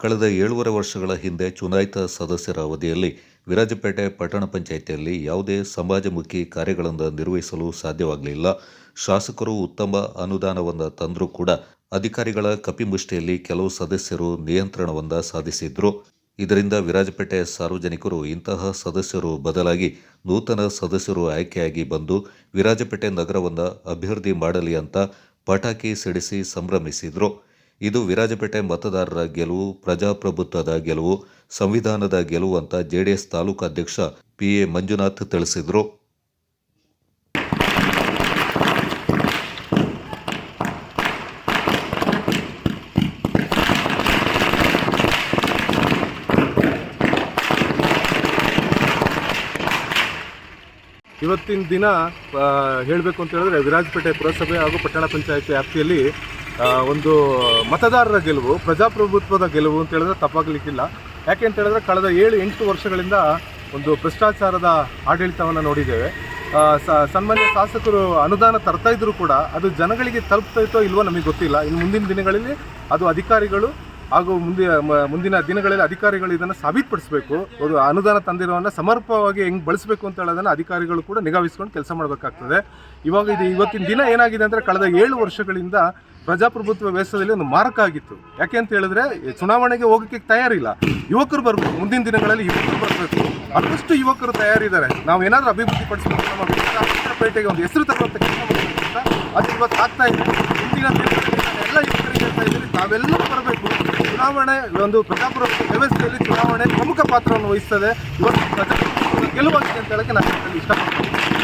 ಕಳೆದ ಏಳೂವರೆ ವರ್ಷಗಳ ಹಿಂದೆ ಚುನಾಯಿತ ಸದಸ್ಯರ ಅವಧಿಯಲ್ಲಿ ವಿರಾಜಪೇಟೆ ಪಟ್ಟಣ ಪಂಚಾಯಿತಿಯಲ್ಲಿ ಯಾವುದೇ ಸಮಾಜಮುಖಿ ಕಾರ್ಯಗಳನ್ನು ನಿರ್ವಹಿಸಲು ಸಾಧ್ಯವಾಗಲಿಲ್ಲ. ಶಾಸಕರು ಉತ್ತಮ ಅನುದಾನವನ್ನು ತಂದರೂ ಕೂಡ ಅಧಿಕಾರಿಗಳ ಕಪಿಮುಷ್ಟಿಯಲ್ಲಿ ಕೆಲವು ಸದಸ್ಯರು ನಿಯಂತ್ರಣವನ್ನು ಸಾಧಿಸಿದ್ರು. ಇದರಿಂದ ವಿರಾಜಪೇಟೆ ಸಾರ್ವಜನಿಕರು ಇಂತಹ ಸದಸ್ಯರು ಬದಲಾಗಿ ನೂತನ ಸದಸ್ಯರು ಆಯ್ಕೆಯಾಗಿ ಬಂದು ವಿರಾಜಪೇಟೆ ನಗರವನ್ನು ಅಭಿವೃದ್ಧಿ ಮಾಡಲಿ ಅಂತ ಪಟಾಕಿ ಸಿಡಿಸಿ ಸಂಭ್ರಮಿಸಿದ್ರು. ಇದು ವಿರಾಜಪೇಟೆ ಮತದಾರರ ಗೆಲುವು, ಪ್ರಜಾಪ್ರಭುತ್ವದ ಗೆಲುವು, ಸಂವಿಧಾನದ ಗೆಲುವು ಅಂತ ಜೆಡಿಎಸ್ ತಾಲೂಕು ಅಧ್ಯಕ್ಷ ಪಿ ಎ ಮಂಜುನಾಥ್ ತಿಳಿಸಿದರು. ಇವತ್ತಿನ ದಿನ ಹೇಳಬೇಕು ಅಂತ ಹೇಳಿದ್ರೆ ವಿರಾಜಪೇಟೆ ಪುರಸಭೆ ಹಾಗೂ ಪಟ್ಟಣ ಪಂಚಾಯತ್ ವ್ಯಾಪ್ತಿಯಲ್ಲಿ ಒಂದು ಮತದಾರರ ಗೆಲುವು, ಪ್ರಜಾಪ್ರಭುತ್ವದ ಗೆಲುವು ಅಂತ ಹೇಳಿದ್ರೆ ತಪ್ಪಾಗಲಿಕ್ಕಿಲ್ಲ. ಯಾಕೆ ಅಂತ ಹೇಳಿದ್ರೆ ಕಳೆದ ಏಳು, ಎಂಟು ವರ್ಷಗಳಿಂದ ಒಂದು ಭ್ರಷ್ಟಾಚಾರದ ಆಡಳಿತವನ್ನು ನೋಡಿದ್ದೇವೆ. ಸನ್ಮಾನ್ಯ ಶಾಸಕರು ಅನುದಾನ ತರ್ತಾ ಇದ್ರು ಕೂಡ ಅದು ಜನಗಳಿಗೆ ತಲುಪ್ತಾ ಇತ್ತೋ ಇಲ್ವೋ ನಮಗೆ ಗೊತ್ತಿಲ್ಲ. ಇನ್ನು ಮುಂದಿನ ದಿನಗಳಲ್ಲಿ ಅದು ಅಧಿಕಾರಿಗಳು ಹಾಗೂ ಮುಂದೆ ಮುಂದಿನ ದಿನಗಳಲ್ಲಿ ಅಧಿಕಾರಿಗಳು ಇದನ್ನು ಸಾಬೀತುಪಡಿಸಬೇಕು. ಒಂದು ಅನುದಾನ ತಂದಿರೋನ್ನ ಸಮರ್ಪವಾಗಿ ಹೆಂಗೆ ಬಳಸಬೇಕು ಅಂತ ಹೇಳೋದನ್ನು ಅಧಿಕಾರಿಗಳು ಕೂಡ ನಿಗಾವಿಸ್ಕೊಂಡು ಕೆಲಸ ಮಾಡಬೇಕಾಗ್ತದೆ. ಇವಾಗ ಇದು ಇವತ್ತಿನ ದಿನ ಏನಾಗಿದೆ ಅಂದರೆ ಕಳೆದ ಏಳು ವರ್ಷಗಳಿಂದ ಪ್ರಜಾಪ್ರಭುತ್ವ ವ್ಯವಸ್ಥೆಯಲ್ಲಿ ಒಂದು ಮಾರಕ ಆಗಿತ್ತು. ಯಾಕೆ ಅಂತ ಹೇಳಿದ್ರೆ ಚುನಾವಣೆಗೆ ಹೋಗಕ್ಕೆ ತಯಾರಿಲ್ಲ. ಯುವಕರು ಬರಬೇಕು, ಮುಂದಿನ ದಿನಗಳಲ್ಲಿ ಯುವಕರು ಬರಬೇಕು. ಆದಷ್ಟು ಯುವಕರು ತಯಾರಿದ್ದಾರೆ. ನಾವು ಏನಾದರೂ ಅಭಿವೃದ್ಧಿ ಪಡಿಸಬೇಕು ಒಂದು ಹೆಸರು ತರುವಂಥ ಕೆಲಸ ಮಾಡಬೇಕು ಅಂತ ಅದು ಇವತ್ತು ಆಗ್ತಾ ಇದೆ. ಮುಂದಿನ ದಿನಗಳಲ್ಲಿ ಎಲ್ಲ ಯುವಕರಿಗೆ ಹೇಳ್ತಾ ಇದ್ದೀನಿ ತಾವೆಲ್ಲರೂ ಬರಬೇಕು. ಚುನಾವಣೆ ಒಂದು ಪ್ರಜಾಪ್ರಭುತ್ವ ವ್ಯವಸ್ಥೆಯಲ್ಲಿ ಚುನಾವಣೆ ಪ್ರಮುಖ ಪಾತ್ರವನ್ನು ವಹಿಸ್ತದೆ. ಇವತ್ತು ಪ್ರಜಾಪ್ರಭುತ್ವ ಗೆಲುವಾಗಿದೆ ಅಂತ ಹೇಳಕ್ಕೆ ನಾನು ಇಷ್ಟಪಡ್ತೀನಿ.